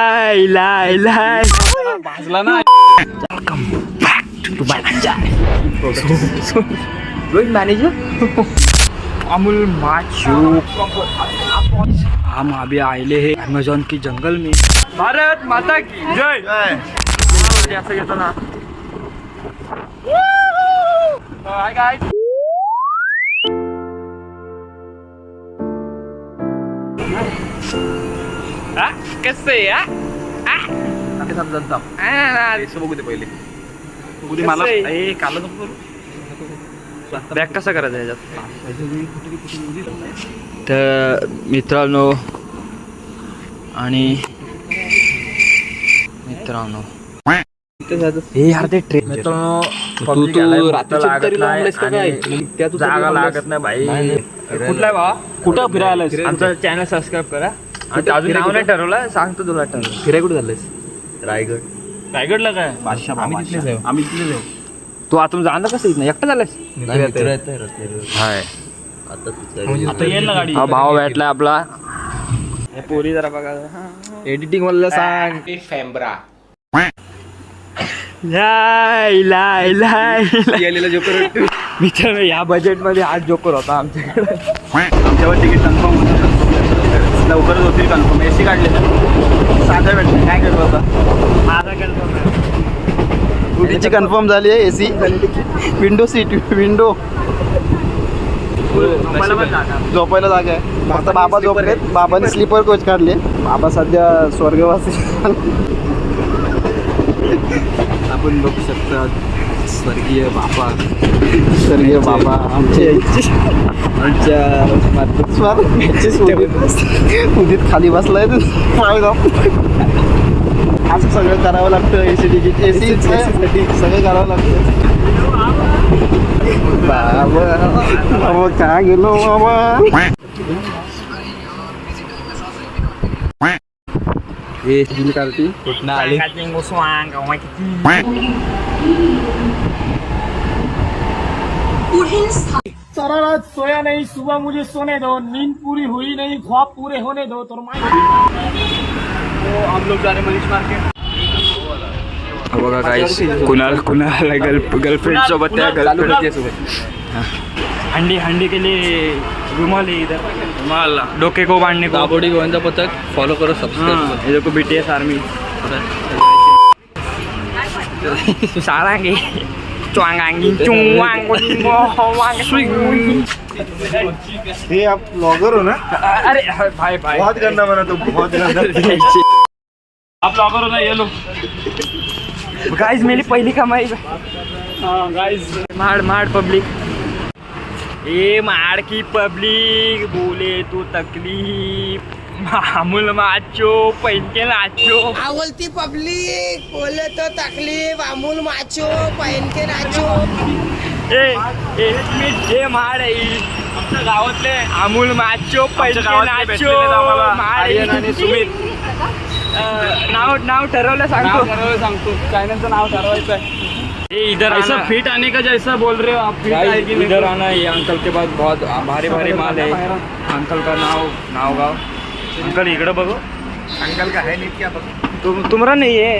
लाय लाय लाय भाजला ना. रोहित मॅनेजर अमूल माचू. हम अभी आएले हैं अमेजोन की जंगल में. भारत माता की जय. असं घेतो ना कसे या बघू दे पहिले. बघू दे मला कसं आहे? ए, काला नको करू. बॅग कसा करायचा ह्याच्यात तर मित्रांनो आणि मित्रांनो. हे यार ते ट्रेन मित्रांनो तू तू रात्रीच्या तरी लावलंयस का काय? त्या तू जागा लागत नाही भाई. कुठला आहे भावा? कुठं फिरायला आमचं चॅनल सबस्क्राईब करा. आणि अजून नाव नाही ठरवलं सांगतो तुला ठरवलं. फिराय कुठे झालंयस रायगड. रायगडला काय? आम्ही तिथलेच आहे. आम्ही तिथलेच आहे. तू आतून जाणं कसं इथं एकटा झालास हाय. आता येईल ना गाडी. हा भाव भेटलाय आपला. हे पोरी जरा बघा. एडिटिंग वाला सांग. लाय लाय लाय गेलेला जोकर मित्रांनो या बजेटमध्ये आज जोकर होता आमच्याकडे. आमच्यावर तिकीट कन्फर्म लवकरच होतील कन्फर्म एसी काढले ना साधा भेटले काय करतो आता? माझा त्याची कन्फर्म झाली आहे एसी विंडो सीट विंडो. झोपायला जागा आहे. आता बाबा झोपलेत. बाबाने स्लीपर कोच काढले. बाबा सध्या स्वर्गवासी. आपण बघू शकता. स्वर्गीय बाबा. स्वर्गीय बाबा आमचे आमच्या स्वर उदित खाली बसलाय. असं सगळं करावं लागतं एसी तिकीट एसी सगळं करावं लागतं. बाबा बाबा काय गेलो बाबा? हे स्टील कारती कुठनं आली शरारत सोया नहीं सुबह मुझे सोने दो नींद पूरी हुई नहीं ख्वाब पूरे होने दो तो मैं हम लोग जा रहे मनीष मार्केट. बघा गाईस कुणाल कुणाला गर्ल गर्लफ्रेंड सोबत त्या गर्लफ्रेंड हंडी हंडी के लिए रुमाल है इधर। रुमाल डोके को बांधने को। दाबोडी गोविंदा पथक फॉलो करो सबस्क्राईब हाँ, ये देखो बीटीएस आर्मी सारांगे चुआंगांगी चुआंग हे आप ब्लॉगर हो ना अरे भाई भाई बहुत गंदा बना तो बहुत गंदा आप ब्लॉगर हो ना ये लोग गाइस मेरी पहिली कमाई गाइस माड माड पब्लिक ए माड की पब्लिक बोले तू तकलीफ मामूल माचो पैनके नाचो. आवलती पब्लिक बोले तो तकलीफ अमूल माचो पहन के नाचो. ए एक मिनिट जे माड आहे आमच्या गावातले अमूल माचो पैनके नाचो. माड आणि सुमित. नाव नाव ठरवलं सांगतो. सांगतो. चॅनलचं नाव ठरवायचं आहे. ए इधर ऐसा फिट आने का जैसा बोल रहे हो आप? फिट Guys, इधर आना ये अंकल के पास बहुत भारी भारी माल है अंकल का नाव नाव गाव अंकल इकडे बघो. अंकल का है नीट क्या पता तुम तुम्हारा नहीं है.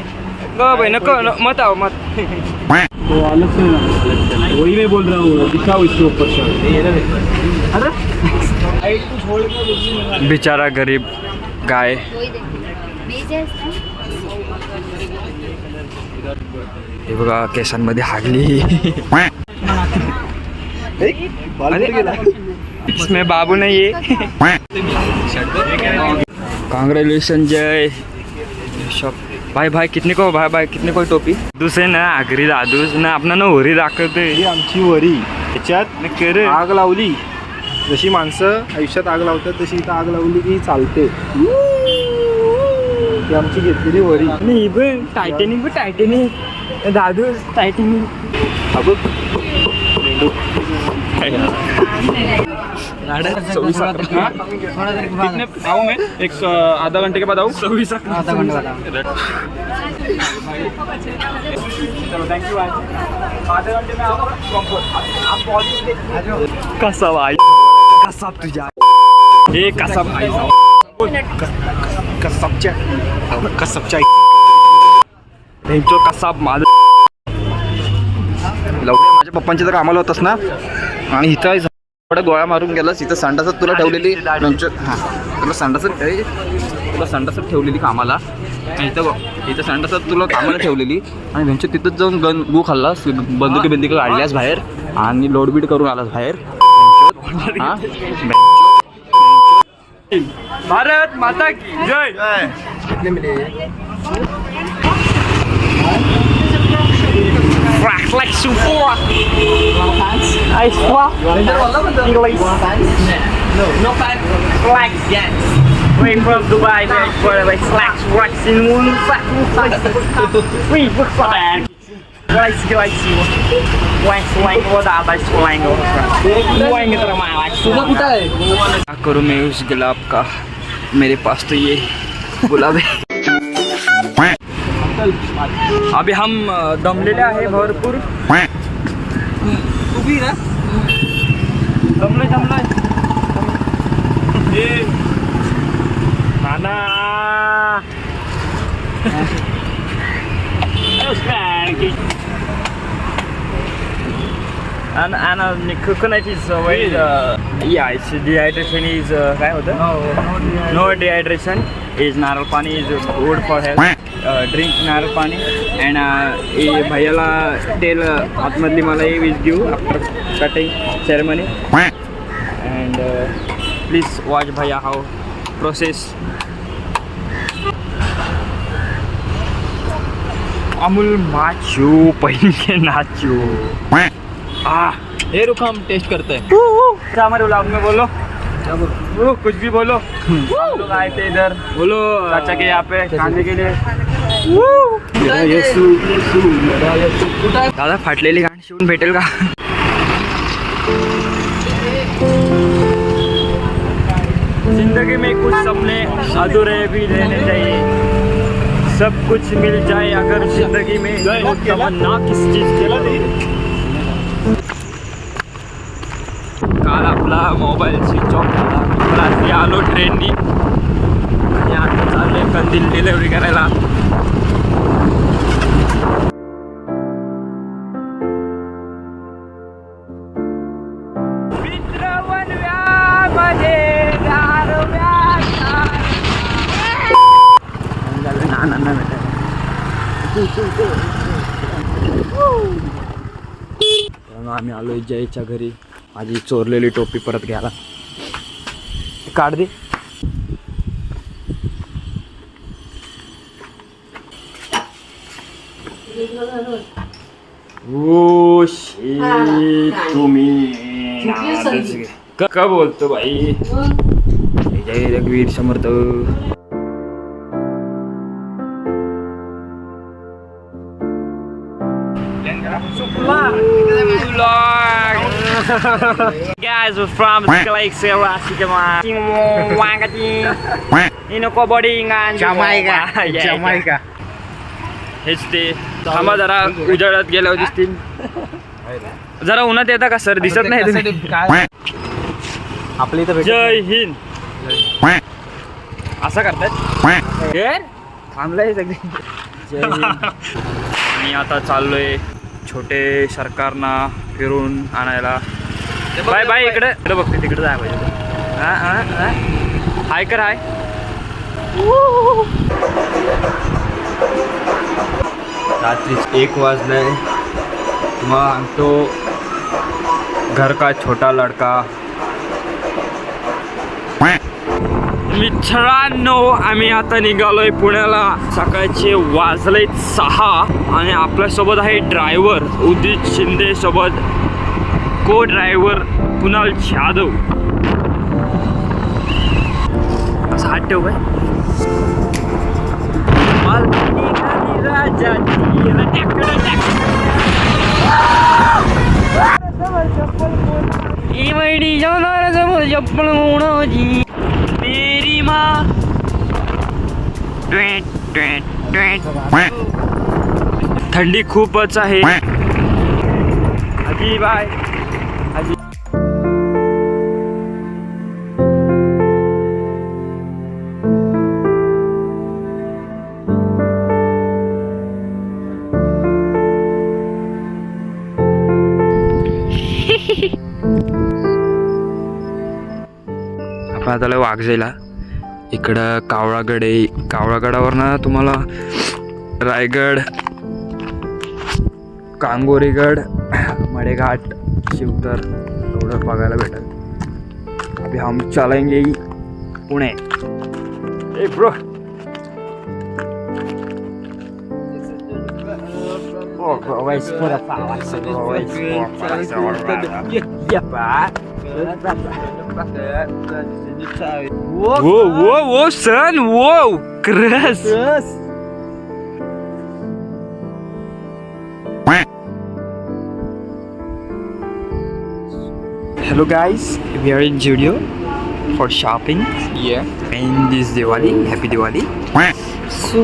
ग भाई नको न- मत आओ मत. तो अलग से वही मैं बोल रहा हूँ दिखाओ इसके ऊपर बिचारा गरीब गाय. हे बघा केसांमध्ये हागली. इसमें बाबू नहीं है। कांग्रेचुलेशन जय शॉप भाई भाई कितने को भाई भाई कितने को टोपी? दूसरे ना आगरी दादूस ना अपना ना होरी दाखवते। ही आमची वरी. त्याच्यात कर. आग लावली. जशी माणसं आयुष्यात आग लावतात तशी इथं आग लावली की चालते. ती आमची घेतलेली वरी. नाही पण टायटॅनिक पण टायटॅनिक दादू टायटॅनिक हा आऊँ मैं एक आधा घंटे के बाद आऊँ. चौबीस आधा घंटे बाद कसा भाई? कसा तुझ्या ए कसा भाई? कसबच्या कसबच्या कसाब माझं लवकर माझ्या पप्पांच्या तर कामाला होतस ना? आणि इथं थोडा गोळ्या मारून गेलास इथं संडासात तुला ठेवलेली हां. तुला संडासात तुला संडासात ठेवलेली कामाला. आणि इथं बघ, इथं संडासात तुला कामाला ठेवलेली. आणि त्यांच्या तिथंच जाऊन गन गू खाल्लास बंदुकी बिंदुकी काढल्यास बाहेर. आणि लोडबीड करून आलास बाहेर. हां? भारत माता की जय. Flash like super. Ice flop. English. No, no fans. Flags, yes. Way from Dubai, very far away. Slacks, rocks in one. Free book for that. Guys, guys, West Lang, what up, West Lang, Lang is my life. सुबह कुठं आहे क्या करूँ मैं उस गुलाब का मेरे pass तो ये गुलाब है अभी हम दमलेले आहे भरपूर. उभी ना दमलं जमलंय सवय डिहायड्रेशन इज काय होतं? नो डिहायड्रेशन इज नारळ पाणी is good for health drink नार नारळ पाणी अँड भैयाला टेल आतमधली मला हे वीज घेऊ after cutting ceremony and please watch भैया हाव प्रोसेस अमूल माचू पहिले नाचू. आ हे रुख हम टेस्ट करते हैं. क्या हमारे ब्लॉग में बोलो. वो कुछ भी बोलो. लोग आए थे इधर. बोलो चाचा के यहाँ पे खाने के लिए. दादा फाटलेली गाणी शिवून भेटेल का? जिंदगी में कुछ सपने अधूरे भी रहने चाहिए। सब कुछ मिल जाए अगर जिंदगी में। तो तमन्ना किस चीज की काल आपला मोबाईल स्विच ऑफ झाला. रात्री आलो ट्रेननी आणि आता चाललोय कंदील डिलेवरी करायला. बेटा मित्रांनो, आम्ही आलो जयच्या घरी. माझी चोरलेली टोपी परत घ्यायला. काढ दे. ओ तुम्ही. क- का बोलतो बाई. जय रघुवीर समर्थ. Guys, we're from Lake Serasi Jama. Ino ko body nga Jamaica. Jamaica. हेच ते थांबा जरा उजाडात गेल्यावर दिसतील जरा उन्हात येता का सर दिसत नाही जय हिंद असं करतात हे? थांबलंय सगळे जय हिंद मी आता चाललोय छोटे सरकारना फिरून आणायला बाय बाय इकडे. इकडे बघते तिकडे जाय पाहिजे. हा, हा, हा. हाय कर हाय. रात्रीच एक वाजलंय. मग तो घर का छोटा लड़का. मित्रांनो आम्ही आता निघालोय पुण्याला. सकाळचे वाजले सहा आणि आपल्यासोबत आहे ड्रायव्हर उदित शिंदे सोबत को ड्रायव्हर कुणाल जाधव असं हात ठेव काय. ई मैडी जाणार चप्पल. मेरी माँ. थंडी खूपच आहे आजी बाय आपण आता वाघजेला इकडं कावळागड आहे कावळागडावरनं तुम्हाला रायगड कांगोरीगड मडेघाट शिवतर एवढं बघायला भेटेल अभी हम चलेंगे पुणे ए bro Whoa, whoa, whoa, son, whoa, Chris. Hello guys, we are in Judio for shopping. Yeah. And this Diwali, happy Diwali. So,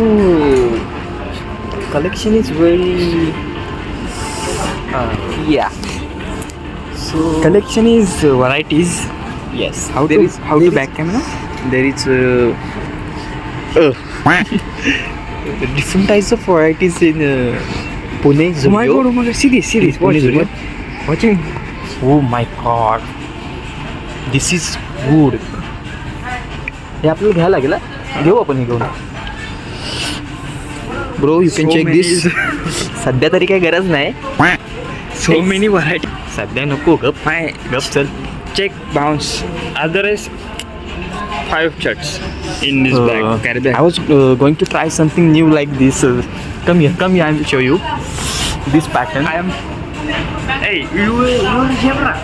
collection is very uh, Yeah. so collection is uh, varieties. Yes. How there to is how to back camera? There is uh, uh, different types of varieties in uh, Pune Oh my Zudio. god, oh my god, see this, see this, watch, Zudio. watch, watching. Oh my god. This is good. हे आपल्याला घ्यायला लागेल हा? घेऊ आपण हे घेऊन bro you can So check many this सध्या तरी काही गरज नाही So Thanks. many varieties. सध्या नको गप My गप चल check bounce. Otherwise, five shirts in this Uh, bag. Carry bag. I was uh, going to try something new like this. Uh, come here, come here. I will show you this pattern. I am. Hey, you you camera.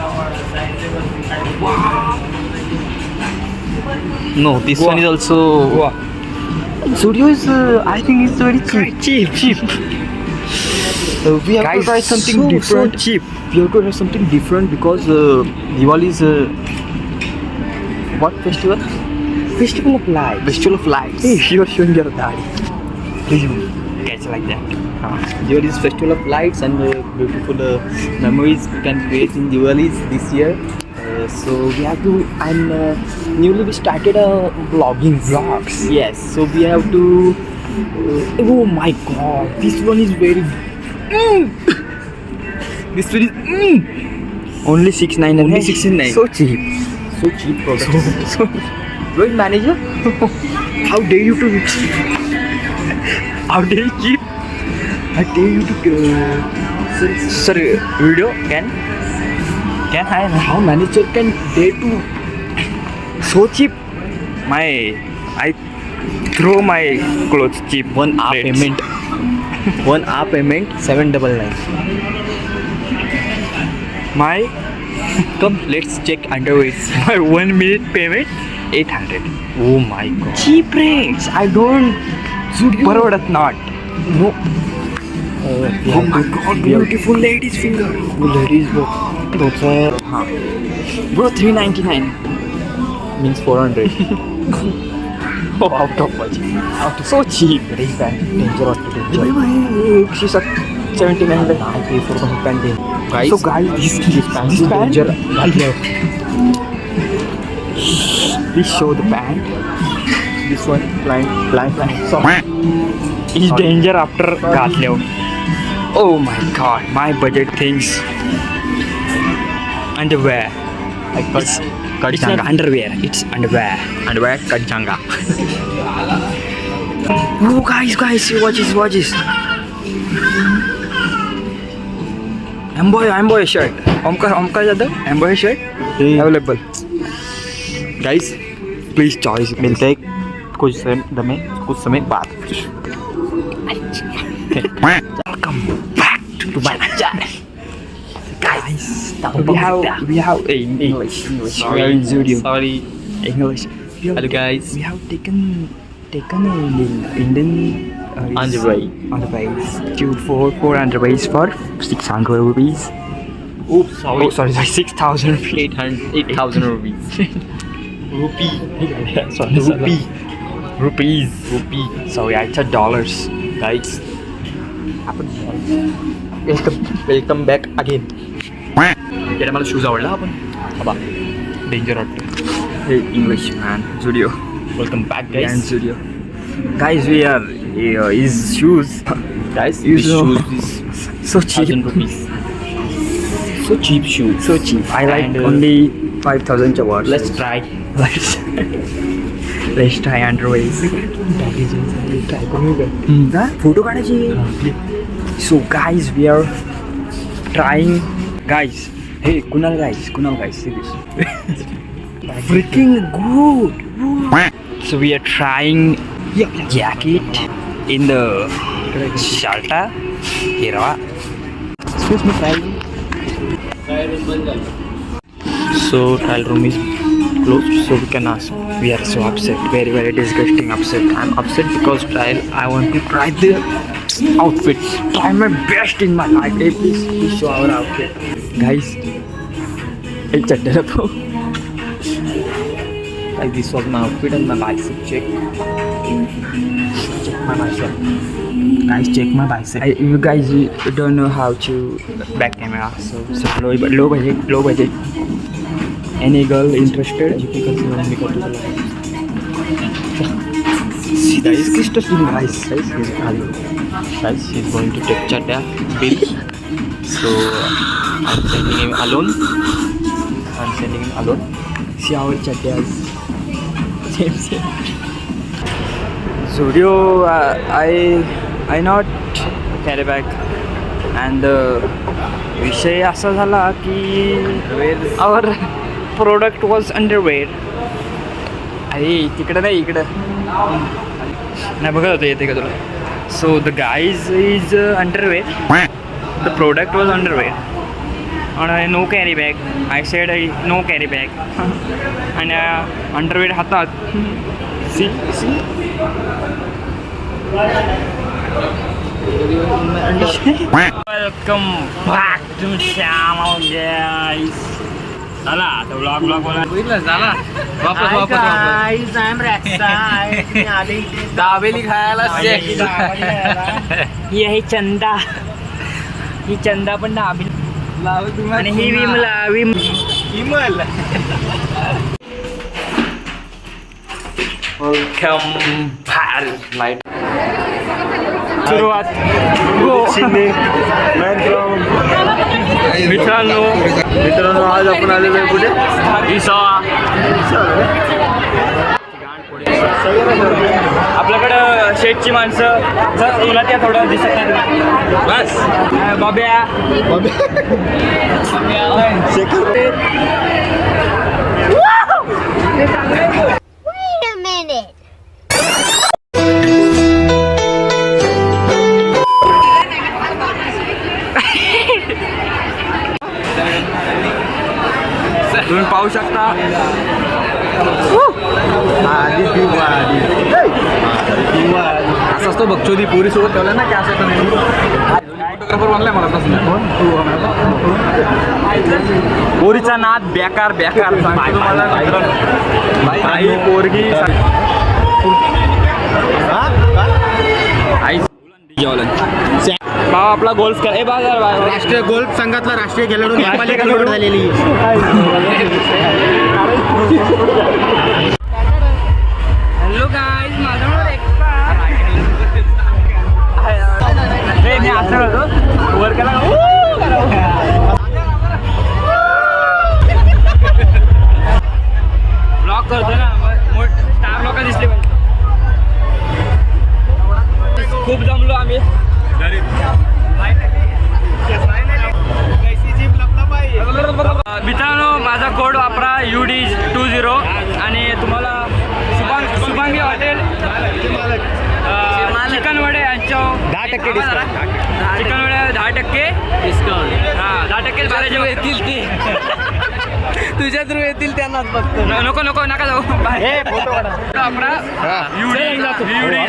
No, this Goa. one is also. Wow. Studio is, uh, I think, it's very cheap. Cheap, cheap. Uh, we have Guys, to try something so, different. So cheap. We have to have something different because uh, Diwali is uh, what festival? Festival of light. Festival of lights. Hey, you're showing your daddy. Please catch like that. Uh, Diwali is festival of lights and uh, beautiful uh, memories we can create in Diwali this year. Uh, so we have to and uh, newly we started uh, vlogging vlogs. Yes, so we have to. Uh, oh my god, this one is very. Mm. This one is mm. Only six nine Only 699. So cheap. so cheap product. So, Rohit manager, How dare you to? How dare you cheap? I tell you to. Uh, sir, Sir, video can can I? how manager can dare to So cheap. My I throw my clothes cheap. one hour payment one hour payment seven double nine my come let's check underweights my one minute payment 800 oh my god. Cheap rates. I don't. परवडत not no oh my god beautiful ladies finger. Ladies bro. That's a bro 399 means 400 oh out of budget. Out of so cheap. रे bank danger hospital एकशे सत्तर 79 so guys, this this pants this danger. Please show the band. This one, blind, blind, blind. So, It's danger after Gatleo. Oh my god, my budget things. Underwear. I it's, it's not underwear, it's underwear. Underwear, kajanga. oh guys, guys, watch this, watch this. Amboy, Amboy shirt. Omkar, Omkar Jadhav, Amboy shirt available. guys Please choice. मिलते हैं कुछ समय दमे कुछ समय बाद Welcome back to my channel. Guys, we have we have a English. English. We are in studio. sorry English. We have, hello guys we have taken taken a Indian uh, Underwear. underwears. Two four four underwears for six hundred rupees. oops sorry Oh, sorry, sorry, six thousand rupees. 800 8000 rupees rupee sorry, rupee rupees. rupee Sorry, I said dollars. guys welcome welcome back again याला मला shoes आवडला आपण बाबा danger वाटतं Hey, English man, studio. Welcome back And guys studio. Guys, we are uh, his shoes. Guys You this know. Shoes is So cheap. Thousand rupees so cheap shoes So cheap. I like And, uh, only five thousand words. Let's try Let's let's try underways. Photo काढायचे so guys we are trying guys hey Kunal guys Kunal guys serious freaking good so we are trying jacket in the shelter. Here excuse me trial so trial room is closed so we can ask. We are so upset very very disgusting upset. I'm upset because trial i want to try the outfits. Try my best in my life please. Show our outfit. Guys hey chaddara bro like this was my outfit and my bicep check. Check my bicep. Guys check my bicep. I, you guys don't know how to back camera so so low, low budget low budget. Any girl interested? See, that is Christus guys. Guys he's guys he's going to take Chadda bill so I'm sending him alone. I'm sending him alone. See our Chaddas same same Zudio uh, I I not carry back. And uh, विषय असा झाला की आवर product was underwear अरे तिकडं नाही इकडं. नाही बघत होतं येते का तुला? So the guys is underwear the product was underwear आणि no carry bag I said no carry bag आणि अंडरवेअर हातात see see welcome back to Shyam guys झाला वापस वापस दाबेली खायला ही आहे चंदा ही चंदा पण दाबी आणि ही विमला विम वेलकम लाइट सुरुवात. मित्रांनो मित्रांनो आज आपण आलेलो आहे कुठे? आपल्याकडं शेटची माणसं जर तुला त्या थोडं दिसत नाही बस बाब्या Wait a minute. तुम्ही पाहू शकता असं असतो बघचोदी पुरी सोबत ठेवला ना की असं फोटोग्राफर बनलाय मला तसं. पोरीचा नाद बेकार बेकार. आई पोरगी आई भाव आपला गोल्फ कर ए बाजार राष्ट्रीय गोल्फ संघातला राष्ट्रीय खेळाडू झालेली.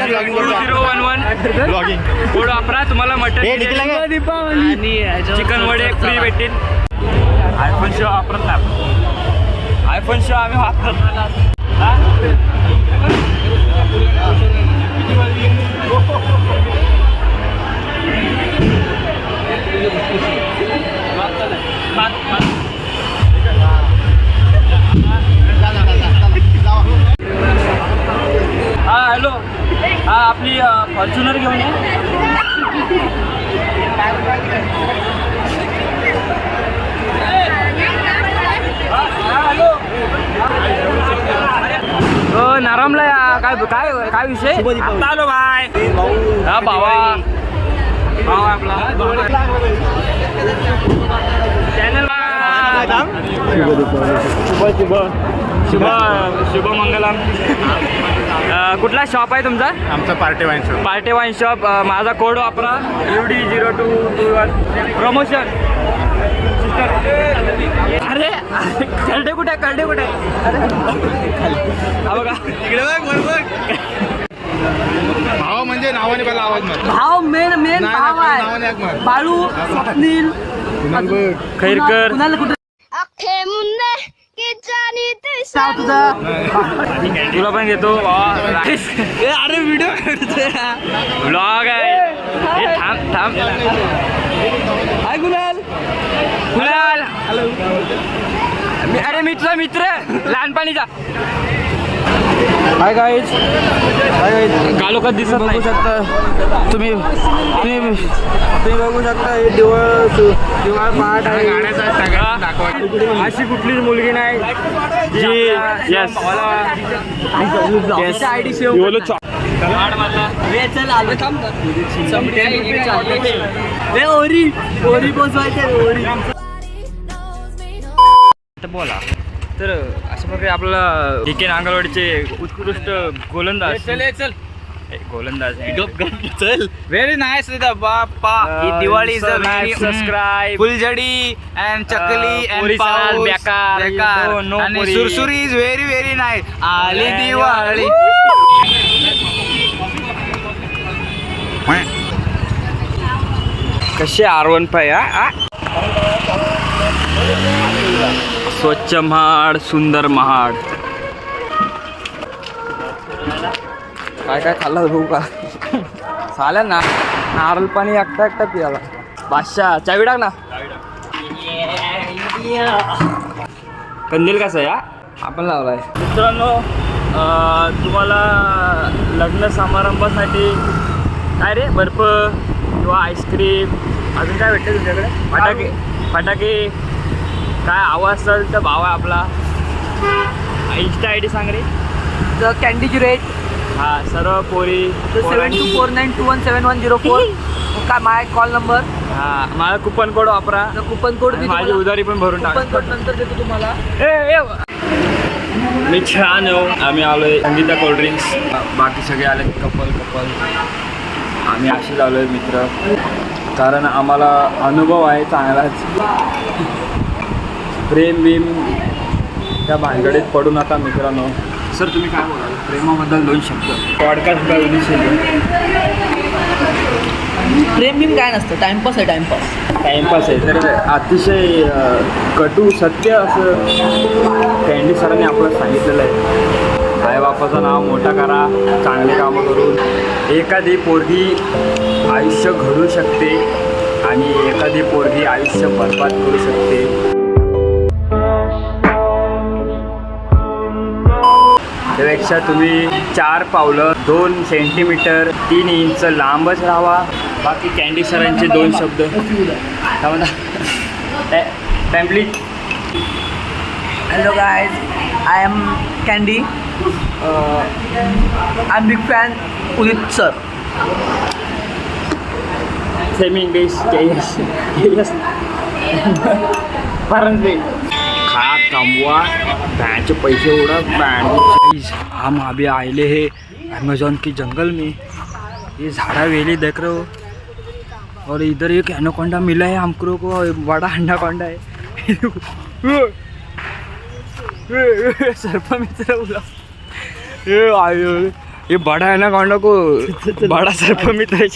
झिरो वन वन कोड वापरा तुम्हाला मटन आणि चिकन वडे फ्री भेटतील. आयफोन शो वापरत नाही आयफोन शो आम्ही वापरत नाही. हा हॅलो. हा आपली फॉर्च्युनर घेऊन नरमला या काय काय काय विषय? आलो बाय. हा भावा. भावा आपला. चॅनल शुभ शुभ शुभ मंगलम. कुठला शॉप आहे तुमचा? आमचा party wine shop party wine shop माझा कोड वापरा. U D zero two two one promotion अरे करडे कुठे करडे कुठे? हा बघा. इकडे भाव म्हणजे नावाने पहिला आवाज मार. भाव मेन मेन भाव आहे. बाळू स्वप्नील खैरकर कुणाला कुठे? की जानी ते नाव तुझं तुला पण घेतो अरे व्हिडिओ ब्लॉग आहे. थांब थांब. हाय गुलाल. गुलाल. मी- अरे मी तुझा मित्र लहानपणीचा. हाय गाईज हाय गाईज गालोकात दिसत नाही? शकता. तुम्ही तुम्ही तुम्ही बघू शकता हे दिवळ दिवाळ पहाट आहे. अशी कुठलीच मुलगी नाही जी yes I'd save a, Orry Orry Orry. बोला. तर अशा प्रकारे आपल्याला डी के नांगलवाडीचे उत्कृष्ट गोलंदाज. चल चल. गोलंदाज. चल. Very nice Bappa he Diwali is a very subscribe phuljhadi and chakli Uh, and साल, पाऊस बेकार, बेकार. आणि. सुरसुरी इज व्हेरी व्हेरी नाईस आली दिवाळी. कसे आर वन फाय हा? स्वच्छ महाड सुंदर महाड. काय काय खाल्लं बघू का? चालेल ना. नारळ पाणी एकटा एकटा पियाला. बादशाह चावी टाक ना. कंदील कसा आहे हा? आपण लावलाय. मित्रांनो तुम्हाला लग्न समारंभासाठी काय रे? बर्फ किंवा आईस्क्रीम अजून काय भेटतं तुमच्याकडे? फटाके फटाके? काय आवाज असेल तर भाव आहे आपला. इंस्टा आय डी सांग रे. कॅन्डीची रेट हा सर्व पोरी seven two four nine two one seven one zero four काय माय कॉल नंबर हा माझा कुपन कोड वापरा. कुपन कोड माझी उधारी पण भरून टाका कुपन कोड नंतर देतो तुम्हाला. ए, ए. मी छान हो. आम्ही आलोय संगीता कोल्ड्रिंक्स बाकी सगळे आले कपल कपल. आम्ही असेच आलोय मित्र. कारण आम्हाला अनुभव आहे चांगलाच. प्रेम बिम त्या भानगडीत पडू नका मित्रांनो. सर तुम्ही काय बोलाल? प्रेमाबद्दल दोन शब्द. पॉडकास्ट प्रेम बिम काय नसतं टाइमपास आहे टाइमपास टाइमपास आहे. तर अतिशय अ, कटू सत्य असं कॅन्डी सरांनी आपल्याला सांगितलेलं आहे. आईबापाचं नाव मोठा करा चांगले कामं करून. एखादी पोरगी आयुष्य घडू शकते आणि एखादी पोरगी आयुष्य बरबाद करू शकते. त्यापेक्षा तुम्ही चार पावलं दोन सेंटीमीटर तीन इंच लांबच राहावा. बाकी कॅन्डी सरांचे दोन शब्द. Family hello guys I am candy I am big fan Udit sir semi English yes yes परंतु खा कमवा बँडचे पैसे उड़ा बैंड हम अभी आए है अमेजोन के जंगल में। ये झाड़ा वेली देख रहे हो। और इधर एक एनाकोंडा मिला है हमको को बड़ा अंडाकोंडा है। सर्प मित्र बोला। ये आयो हो। ये बड़ा एनाकोंडा को बड़ा सर्प मित्र है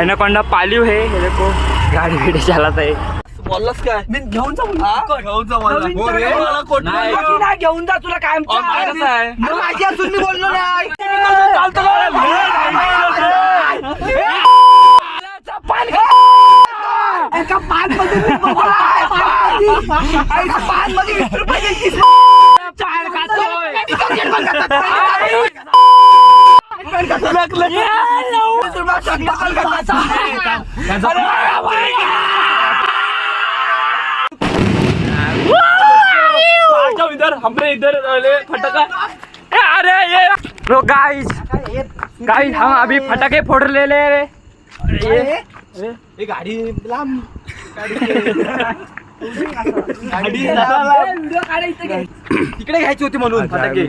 एनाकोंडा पालियो है देखो गाड़ी वेडी चलाता। है बोललास काय? मी घेऊन जा घेऊन जा नाही. नाही. घेऊन जा. तुला काय? माझी असून मी बोललो नाही. पानमध्ये वीस रुपये द्यायची. खायचा. अरे, इधर हमरे इधर ले फटाका। ए, अरे ये लो गाइस गाइस हम अभी फटाके फोड़ ले ले रे ये। गाडी लांब तिकडे घ्यायची होती म्हणून फटाके.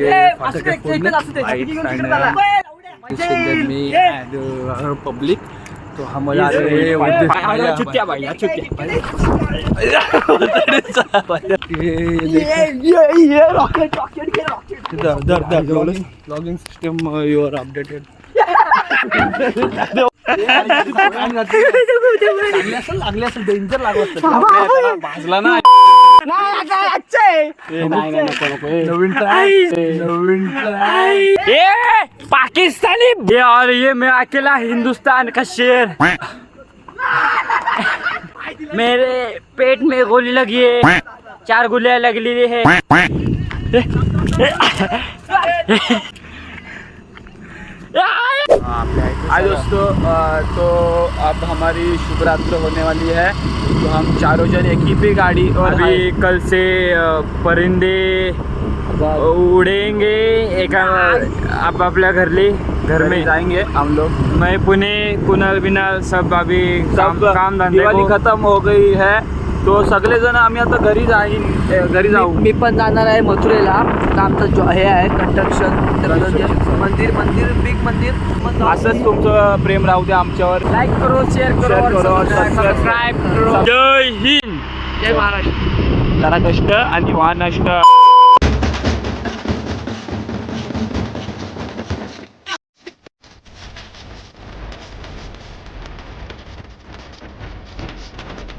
पब्लिक तो भाई छुट्टिया लॉगिंग सिस्टम युअर अपडेटेड लागले असेल डेंजर लागत भाजला ना ये पाकिस्तानी और ये मैं अकेला हिंदुस्तान का शेर। मेरे पेट में गोली लगी है। चार गोलियाँ लगली है। हाय दोस्तों तो अब हमारी शुभ रात्र होने वाली है। तो हम चारों जन एक ही पे गाड़ी और अभी कल से परिंदे उड़ेंगे। एक आप आपल्या घरली घर में। जाएँगे हम लोग। मैं पुणे कुणाल बिनाल सब अभी काम सब काम धंधे खत्म हो गई है। तो सगळे जण आम्ही आता घरी जाईन घरी जाऊ. मी पण जाणार आहे मथुरेला. आमचं जो हे आहे कंस्ट्रक्शन मंदिर मंदिर बिग मंदिर. असंच तुमचं प्रेम राहू द्या आमच्यावर. लाईक करो शेअर करो सबस्क्राईब करो जय हिंद. जय महाराष्ट्र. जरा कष्ट आणि नष्ट